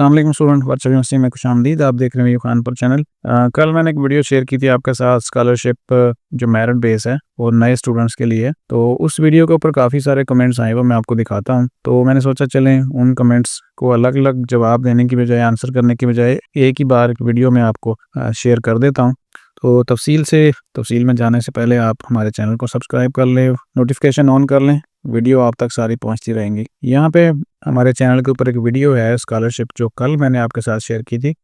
अल्लाम student virtual university में खुश आमदीद आप देख रहे हैं खान पर चैनल आ, कल मैंने एक वीडियो शेयर की थी आपके साथ स्कॉलरशिप जो मेरिट बेस है वो नए स्टूडेंट्स के लिए तो उस वीडियो के ऊपर काफ़ी सारे कमेंट्स आए वो मैं आपको दिखाता हूँ। तो मैंने सोचा चलें उन कमेंट्स को अलग अलग जवाब देने की बजाय आंसर करने की बजाय एक ही बार वीडियो में आपको शेयर कर देता हूँ। तो तफसील से तफसील में जाने से पहले आप हमारे चैनल को सब्सक्राइब कर लें नोटिफिकेशन ऑन कर लें वीडियो आप तक सारी पहुँचती रहेंगी। यहाँ पे हमारे चैनल के ऊपर एक वीडियो है स्कॉलरशिप जो कल मैंने आपके साथ शेयर की थी।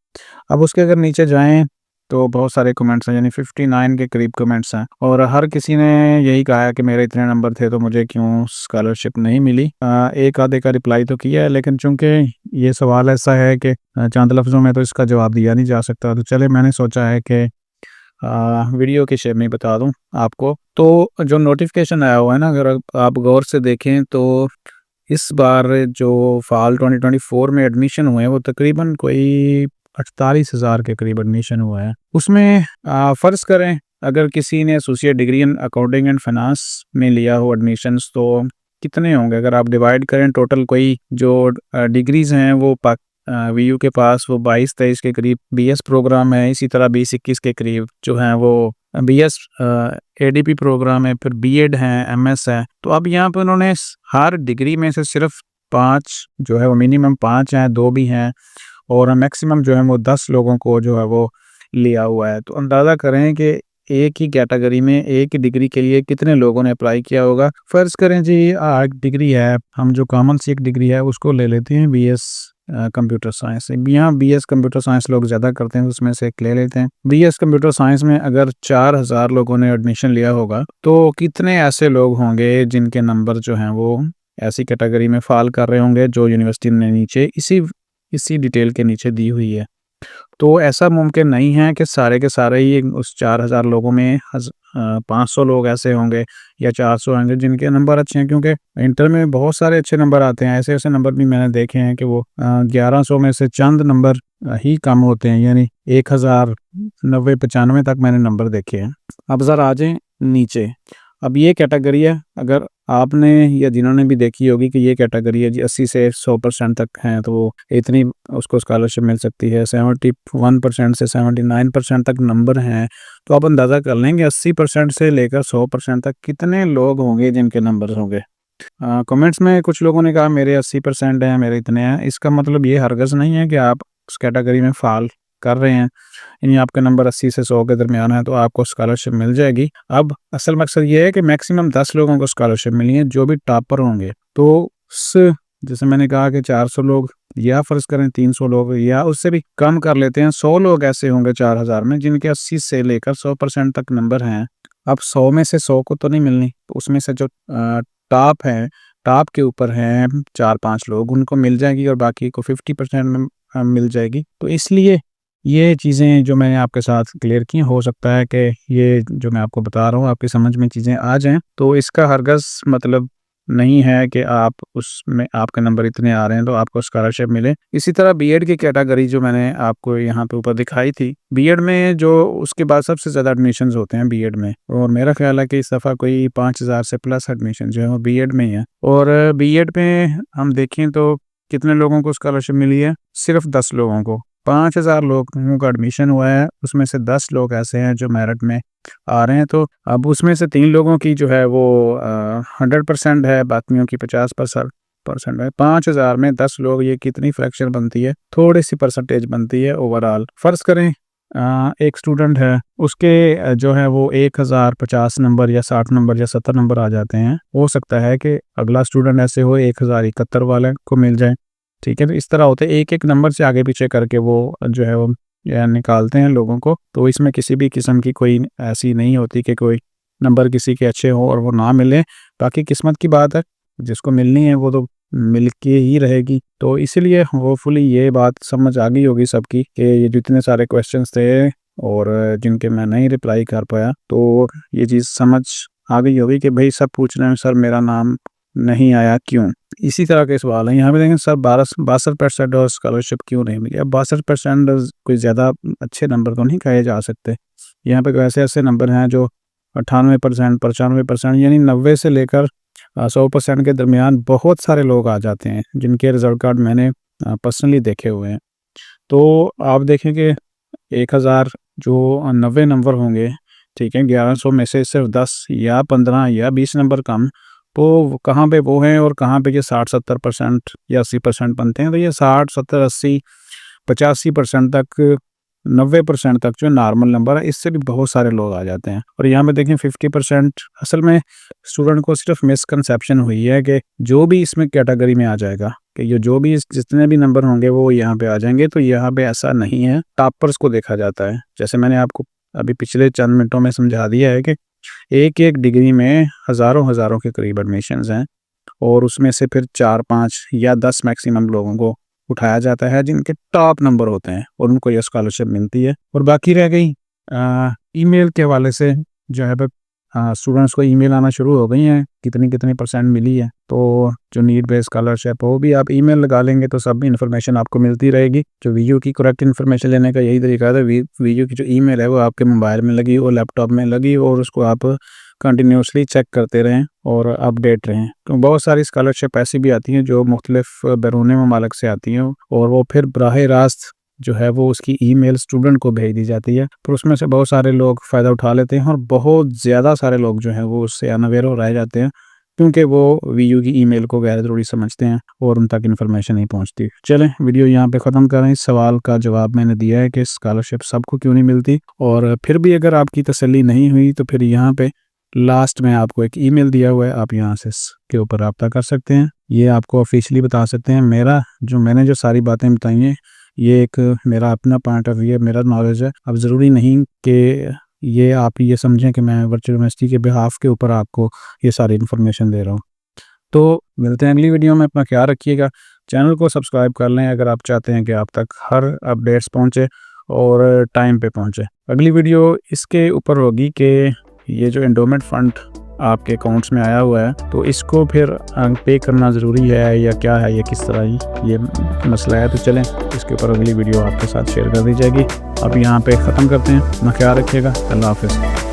अब उसके अगर नीचे जाएँ तो बहुत सारे कमेंट्स हैं यानी 59 के करीब कमेंट्स हैं। और हर किसी ने यही कहा कि मेरे इतने नंबर थे तो मुझे क्यों स्कॉलरशिप नहीं मिली? आ, एक आधे का रिप्लाई तो किया है लेकिन चूँकि ये सवाल ऐसा है कि चंद लफ्ज़ों में तो इसका जवाब दिया नहीं जा सकता तो चले मैंने सोचा है कि वीडियो के शेप में बता दूँ आपको। तो जो नोटिफिकेशन आया हुआ है ना, अगर आप गौर से देखें तो इस बार जो फाल 2024 में एडमिशन हुए हैं, वो तकरीबन कोई अड़तालीस हज़ार के करीब एडमिशन हुआ है। उसमें फ़र्ज़ करें, अगर किसी ने associate degree in accounting and finance में लिया हो एडमिशन्स तो कितने होंगे? अगर आप डिवाइड करें टोटल कोई जो डिग्रीज़ हैं, वो पाक वीयू के पास वो बाईस, तेईस के करीब बीएस प्रोग्राम है, इसी तरह बीस इक्कीस के करीब जो है वो बी एस ए प्रोग्राम है, फिर बी एड है, एम एस है। तो अब यहाँ पे उन्होंने हर डिग्री में से सिर्फ़ पाँच जो है वो मिनिमम पाँच हैं, दो भी हैं और मैक्सिमम जो है वो दस लोगों को जो है वो लिया हुआ है। तो अंदाज़ा करें कि एक ही कैटेगरी में, एक ही डिग्री के लिए कितने लोगों ने अप्लाई किया होगा। फ़र्ज़ करें जी एक डिग्री है, हम जो कॉमन सी एक डिग्री है, उसको ले लेते हैं बी एस कंप्यूटर साइंस। यहाँ बी एस कंप्यूटर साइंस लोग ज़्यादा करते हैं, उसमें से एक ले लेते हैं। बी एस कंप्यूटर साइंस में अगर चार हज़ार लोगों ने एडमिशन लिया होगा तो कितने ऐसे लोग होंगे जिनके नंबर जो हैं वो ऐसी कैटेगरी में फाल कर रहे होंगे जो यूनिवर्सिटी ने नीचे इसी इसी डिटेल के नीचे दी हुई है? तो ऐसा मुमकिन नहीं है कि सारे के सारे ही उस चार हज़ार लोगों में पाँच सौ लोग ऐसे होंगे या चार सौ होंगे जिनके नंबर अच्छे हैं, क्योंकि इंटर में बहुत सारे अच्छे नंबर आते हैं। ऐसे ऐसे नंबर भी मैंने देखे हैं कि वो ग्यारह सौ में से चंद नंबर ही कम होते हैं, यानी एक हज़ार नब्बे पचानवे तक मैंने नंबर देखे हैं। अब ज़रा आ जाए नीचे। अब ये कैटेगरी है, अगर आपने या जिन्होंने भी देखी होगी कि ये कैटेगरी है जी, अस्सी से सौ परसेंट तक हैं तो इतनी उसको स्कॉलरशिप मिल सकती है। सेवेंटी वन परसेंट से सेवेंटी नाइन परसेंट तक नंबर हैं। तो आप अंदाज़ा कर लेंगे अस्सी परसेंट से लेकर सौ परसेंट तक कितने लोग होंगे जिनके नंबर होंगे? कमेंट्स में कुछ लोगों ने कहा, मेरे अस्सी परसेंट हैं, मेरे इतने हैं। इसका मतलब ये हरगज़ नहीं है कि आप उस कैटेगरी में फाल कर रहे हैं। यानी आपके नंबर अस्सी से सौ के दरमियान है तो आपको स्कॉलरशिप मिल जाएगी। अब असल मकसद ये है कि मैक्सिमम दस लोगों को स्कॉलरशिप मिली है, जो भी टॉपर होंगे। तो उस, जैसे मैंने कहा कि चार सौ लोग या फ़र्ज़ करें तीन सौ लोग या उससे भी कम कर लेते हैं, सौ लोग ऐसे होंगे चार हज़ार में, जिनके अस्सी से लेकर सौ परसेंट तक नंबर हैं। अब सौ में से सौ को तो नहीं मिलनी तो उसमें से जो टॉप है टॉप के ऊपर हैं चार पाँच लोग, उनको मिल जाएगी और बाकी को फिफ्टी परसेंट में मिल जाएगी। तो इसलिए ये चीज़ें जो मैंने आपके साथ क्लियर की हो सकता है कि ये जो मैं आपको बता रहा हूँ, आपकी समझ में चीज़ें आ जाएँ। तो इसका हरगज़ मतलब नहीं है कि आप उसमें, आपके नंबर इतने आ रहे हैं तो आपको स्कॉलरशिप मिले। इसी तरह बीएड की कैटेगरी जो मैंने आपको यहाँ पे ऊपर दिखाई थी बीएड में जो उसके बाद सबसे ज़्यादा एडमिशन होते हैं बीएड में। और मेरा ख्याल है कि इस दफ़ा कोई पाँच हज़ार से प्लस एडमिशन जो है वो बी में ही है। और बी में हम देखें तो कितने लोगों को स्कॉलरशिप मिली है? सिर्फ़ दस लोगों को। पाँच हज़ार लोगों का एडमिशन हुआ है उसमें से दस लोग ऐसे हैं जो मेरिट में आ रहे हैं। तो अब उसमें से तीन लोगों की जो है वो हंड्रेड परसेंट है बाकियों की पचास परसेंट परसेंट है। पाँच हज़ार में दस लोग ये कितनी फ्रैक्शन बनती है? थोड़ी सी परसेंटेज बनती है ओवरऑल फ़र्ज़ करें आ, एक स्टूडेंट है उसके जो है वो एक हज़ार पचास नंबर या साठ नंबर या सत्तर नंबर आ जाते हैं। हो सकता है कि अगला स्टूडेंट ऐसे हो एक हज़ार इकहत्तर वाले को मिल जाए। ठीक है तो इस तरह होते हैं। एक एक नंबर से आगे पीछे करके वो जो है वो निकालते हैं लोगों को। तो इसमें किसी भी किस्म की कोई ऐसी नहीं होती कि कोई नंबर किसी के अच्छे हो और वो ना मिले। बाकी किस्मत की बात है, जिसको मिलनी है वो तो मिल के ही रहेगी। तो इसीलिए होपफुली ये बात समझ आ गई होगी सबकी कि ये जितने सारे क्वेश्चन थे और जिनके मैं नहीं रिप्लाई कर पाया तो ये चीज़ समझ आ गई होगी कि भाई सब पूछ रहे हैं, सर मेरा नाम नहीं आया, क्यों? इसी तरह के सवाल हैं। यहाँ पे देखें, सर, बारह बासठ परसेंट और स्कॉलरशिप क्यों नहीं मिली? अब बासठ परसेंट कोई ज़्यादा अच्छे नंबर तो नहीं कहे जा सकते। यहाँ पे ऐसे ऐसे नंबर हैं जो अट्ठानवे परसेंट, पचानवे परसेंट, यानी नब्बे से लेकर सौ परसेंट के दरमियान बहुत सारे लोग आ जाते हैं, जिनके रिज़ल्ट कार्ड मैंने पर्सनली देखे हुए हैं। तो आप देखें कि एक हज़ार जो नब्बे नंबर होंगे, ठीक है, ग्यारह सौ में से सिर्फ़ दस या पंद्रह या बीस नंबर कम तो कहाँ पे वो हैं और कहाँ पे ये साठ सत्तर परसेंट या अस्सी परसेंट बनते हैं? तो ये साठ, सत्तर, अस्सी, पचासी परसेंट तक, नब्बे परसेंट तक जो नॉर्मल नंबर है, इससे भी बहुत सारे लोग आ जाते हैं। और यहाँ पे देखें, फिफ्टी परसेंट असल में स्टूडेंट को सिर्फ़ मिसकनसेप्शन हुई है कि जो भी इसमें कैटेगरी में आ जाएगा, कि ये जो भी जितने भी नंबर होंगे वो यहाँ पे आ जाएँगे तो यहाँ पे ऐसा नहीं है। टॉपर्स को देखा जाता है। जैसे मैंने आपको अभी पिछले चंद मिनटों में समझा दिया है कि एक एक डिग्री में हज़ारों हज़ारों के करीब एडमिशन हैं और उसमें से फिर चार पाँच या दस मैक्सिमम लोगों को उठाया जाता है, जिनके टॉप नंबर होते हैं और उनको यह स्कॉलरशिप मिलती है। और बाकी रह गई ईमेल के हवाले से जो है स्टूडेंट्स को ईमेल आना शुरू हो गई हैं, कितनी कितनी परसेंट मिली है तो जो नीड बेस्ड स्कॉलरशिप वो भी आप ईमेल लगा लेंगे तो सब इन्फॉर्मेशन आपको मिलती रहेगी। जो वी की करेक्ट इन्फॉर्मेशन लेने का यही तरीका है वी की जो ईमेल है वो आपके मोबाइल में लगी और लैपटॉप में लगी और उसको आप कंटिन्यूसली चेक करते रहें और अपडेट रहें। तो बहुत सारी स्कॉलरशिप ऐसी भी आती हैं जो मुख्तलिफ़ बैरून ममालक से आती हैं और वो फिर बरह रास्त जो है वो उसकी ईमेल स्टूडेंट को भेज दी जाती है। पर उसमें से बहुत सारे लोग फ़ायदा उठा लेते हैं और बहुत ज़्यादा सारे लोग जो हैं वो उससे अनअवेयर हो रह जाते हैं, क्योंकि वो वी यू की ईमेल को गैर ज़रूरी समझते हैं और उन तक इन्फॉर्मेशन नहीं पहुँचती। चलें, वीडियो यहाँ पे ख़त्म करें। इस सवाल का जवाब मैंने दिया है कि स्कॉलरशिप सबको क्यों नहीं मिलती? और फिर भी अगर आपकी तसली नहीं हुई तो फिर यहाँ पे लास्ट में आपको एक ईमेल दिया हुआ है, आप यहाँ से के ऊपर रब्ता कर सकते हैं। ये आपको ऑफिशियली बता सकते हैं। मेरा जो, मैंने जो सारी बातें बताई हैं ये एक मेरा अपना पॉइंट ऑफ़ व्यू है मेरा नॉलेज है। अब ज़रूरी नहीं कि ये आप ये समझें कि मैं वर्चुअल यूनिवर्सिटी के बिहाफ के ऊपर आपको ये सारी इन्फॉर्मेशन दे रहा हूँ। तो मिलते हैं अगली वीडियो में, अपना ख्याल रखिएगा। चैनल को सब्सक्राइब कर लें अगर आप चाहते हैं कि आप तक हर अपडेट्स पहुँचे और टाइम पे पहुँचे। अगली वीडियो इसके ऊपर होगी कि ये जो एंडोमेंट फंड आपके अकाउंट्स में आया हुआ है तो इसको फिर पे करना ज़रूरी है या क्या है, या किस तरह ही, ये मसला है तो चलें, इसके ऊपर अगली वीडियो आपके साथ शेयर कर दी जाएगी। अब यहाँ पे ख़त्म करते हैं, अपना ख्याल रखिएगा, अल्लाह हाफिज़।